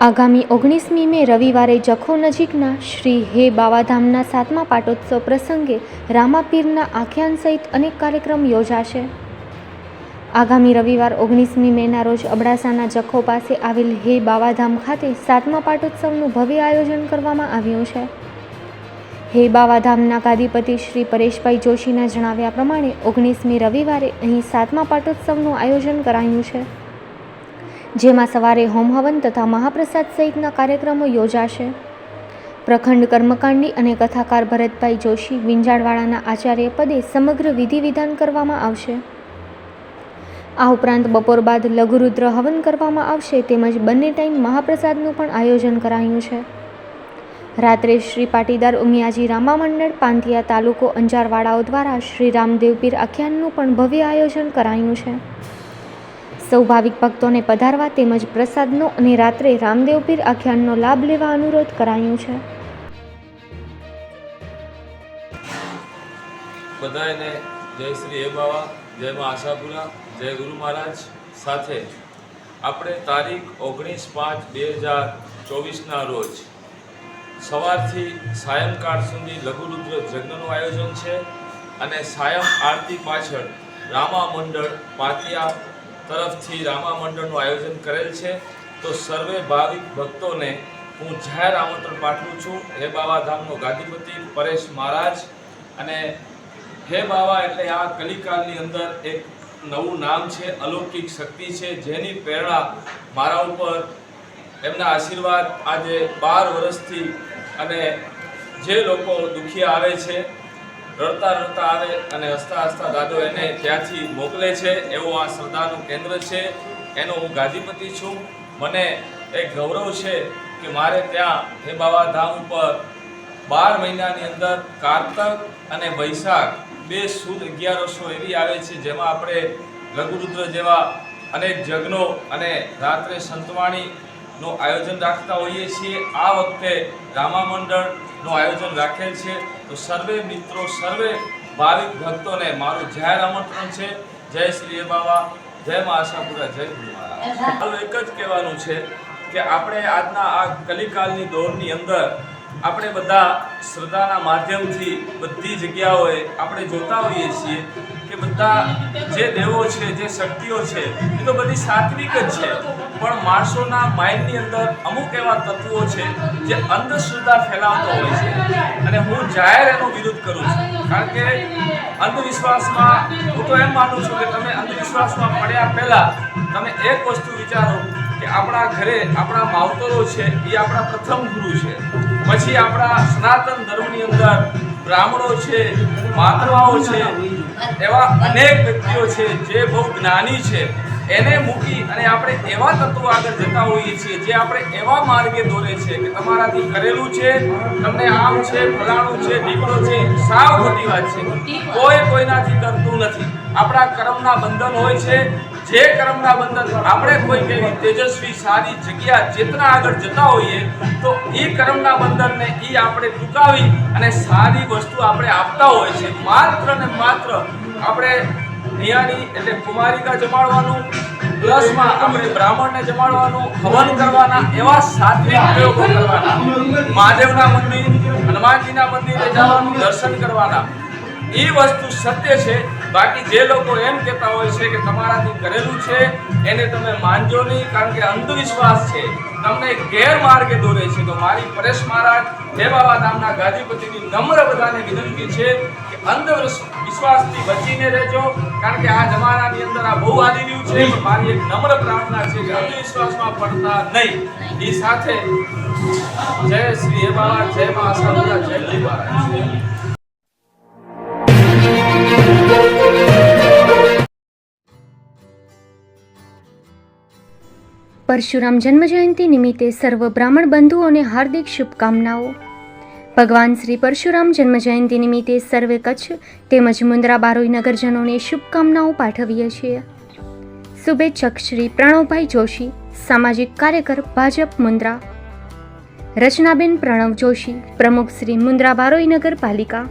આગામી ઓગણીસમી મે રવિવારે જખો નજીકના શ્રી હે બાવાધામના સાતમા પાટોત્સવ પ્રસંગે રામાપીરના આખ્યાન સહિત અનેક કાર્યક્રમ યોજાશે. આગામી રવિવાર ઓગણીસમી મેના રોજ અબડાસાના જખો પાસે આવેલ હે બાવાધામ ખાતે સાતમા પાટોત્સવનું ભવ્ય આયોજન કરવામાં આવ્યું છે. હે બાવાધામના ગાદીપતિ શ્રી પરેશભાઈ જોશીના જણાવ્યા પ્રમાણે ઓગણીસમી રવિવારે અહીં સાતમા પાટોત્સવનું આયોજન કરાયું છે. જેમાં સવારે હોમહવન તથા મહાપ્રસાદ સહિતના કાર્યક્રમો યોજાશે. પ્રખંડ કર્મકાંડી અને કથાકાર ભરતભાઈ જોશી વિંજાળવાળાના આચાર્ય પદે સમગ્ર વિધિ વિધાન કરવામાં આવશે. આ ઉપરાંત બપોર બાદ લઘુરુદ્ર હવન કરવામાં આવશે તેમજ બંને ટાઈમ મહાપ્રસાદનું પણ આયોજન કરાયું છે. રાત્રે શ્રી પાટીદાર ઉમિયાજી રામા મંડળ પાંથિયા તાલુકો અંજારવાળાઓ દ્વારા શ્રી રામદેવપીર આખ્યાનનું પણ ભવ્ય આયોજન કરાયું છે. સૌ ભાવિક ભક્તોને પધારવા તેમજ પ્રસાદનો અને રાત્રે રામદેવપીર આખ્યાનનો લાભ લેવા અનુરોધ કરાયું છે. બધાને જય શ્રી હે બાવા, જય મા આશાપુરા, જય ગુરુ મહારાજ સાથે આપણે તારીખ ઓગણીસ પાંચ બે હજાર ચોવીસના રોજ સવારથી સાયંકાળ સુધી લઘુરુદ્ર યજ્ઞનું આયોજન છે અને સાયમ આરતી પાછળ રામા મંડળ પાતિયા તરફથી રામા મંડળનું આયોજન કરેલ છે. તો સર્વે ભાવિક ભક્તોને હું જાહેર આમંત્રણ પાઠવું છું. હે બાવાધામનો ગાદીપતિ પરેશ મહારાજ અને હે બાવા એટલે આ કલિકાલની અંદર એક નવું નામ છે, અલૌકિક શક્તિ છે, જેની પ્રેરણા મારા ઉપર, એમના આશીર્વાદ આજે બાર વર્ષથી અને જે લોકો દુખી આવે છે રડતા રડતા આવે અને હસતા હસતા દાદો એને ત્યાંથી મોકલે છે. એવું આ શ્રદ્ધાનું કેન્દ્ર છે. એનો હું ગાદીપતિ છું. મને એક ગૌરવ છે કે મારે ત્યાં હે બાવા ધામ ઉપર બાર મહિનાની અંદર કારતક અને વૈશાખ બે સુદ અગિયારસો એવી આવે છે, જેમાં આપણે લઘુરુદ્ર જેવા અનેક જગ્નો અને રાત્રે સંતવાણીનું આયોજન રાખતા હોઈએ છીએ. આ વખતે રામા મંડળનું આયોજન રાખેલ છે. તો સર્વે મિત્રો સર્વે ભાવિક ભક્તોને મારું જાહેર આમંત્રણ છે. જય શ્રી બાબા જય મા આશાપુરા જય ગુરુ મહારાજ. એક જ કહેવાનું છે કે આપણે આજના આ કલિકાલની દોરની અંદર આપણે બધા શ્રદ્ધાના માધ્યમથી બધી જગ્યાઓએ આપણે જોતા હોઈએ છીએ કે બધા જે દેવો છે, જે શક્તિઓ છે, એ તો બધી સાત્વિક જ છે. પણ માણસોના માઇન્ડની અંદર અમુક એવા તત્વો છે જે અંધશ્રદ્ધા ફેલાવતો હોય છે. અને હું જાહેર એનો વિરોધ કરું છું. કારણ કે અંધવિશ્વાસમાં, હું તો એમ માનું છું કે તમે અંધવિશ્વાસમાં પડ્યા પહેલાં તમે એક વસ્તુ વિચારો કે આપણા ઘરે આપણા માવતરો છે, એ આપણા પ્રથમ ગુરુ છે. પછી આપણા સનાતન ધર્મની અંદર બ્રાહ્મણો છે મહાત્માઓ છે, એવા અનેક વ્યક્તિઓ છે જે બહુ જ્ઞાની છે. એને મૂકી અને આપણે એવા તત્વો આગળ જતા હોઈએ છીએ જે આપણે એવા માર્ગે દોરે છે કે તમારાથી કરેલું છે, તમને આમ છે, ફલાણું છે દીકરો છે, સાવ ખોટી વાત છે. કોઈ કોઈનાથી કરતું નથી. આપણા કર્મના બંધન હોય છે. જે કર્મના બંધન આપણે કોઈ એવી તેજસ્વી, સારી જગ્યા ચેતના આગળ જતા હોઈએ, તો એ કર્મના બંધનને એ આપણે ટૂંકાવી અને સારી વસ્તુ આપણે આપતા હોય છે. માત્ર ને માત્ર આપણે નિયાની એટલે કુમારિકા જમાડવાનું, પ્લસમાં આપણે બ્રાહ્મણને જમાડવાનું, હવન કરવાના, એવા સાત્વિક પ્રયોગો કરવાના. મહાદેવના મંદિર, હનુમાનજીના મંદિરે જવાનું, દર્શન કરવાના. એ વસ્તુ સત્ય છે. બાકી જે લોકો એમ કહેતા હોય છે કે તમારાથી કરેલું છે, એને તમે માનજો નહીં, કારણ કે અંધવિશ્વાસ છે. તમને ગેરમાર્ગે દોરે છે. તો મારી પરેશ મહારાજ દેવાવા નામના ગાદીપતિની નમ્ર બધાને વિનંતી છે કે અંધવિશ્વાસથી બચીને રહેજો, કારણ કે આ જમાનાની અંદર આ બહુ આવી રહ્યું છે મારી એક નમ્ર પ્રાર્થના છે કે અંધવિશ્વાસમાં પડતા નહીં. એ સાથે જય શ્રી હે બાબા જય મા આશાપુરા જય શ્રી પરશુરામ જન્મજયંતિ નિમિત્તે સર્વ બ્રાહ્મણ બંધુઓને હાર્દિક શુભકામનાઓ. ભગવાન શ્રી પરશુરામ જન્મજયંતિ નિમિત્તે સર્વે કચ્છ તેમજ મુન્દ્રા બારોઈ નગરજનોને શુભકામનાઓ પાઠવીએ છીએ. શુભેચ્છક શ્રી પ્રણવભાઈ જોશી, સામાજિક કાર્યકર ભાજપ મુન્દ્રા. રચનાબેન પ્રણવ જોશી, પ્રમુખ શ્રી મુન્દ્રા બારોઈ નગરપાલિકા.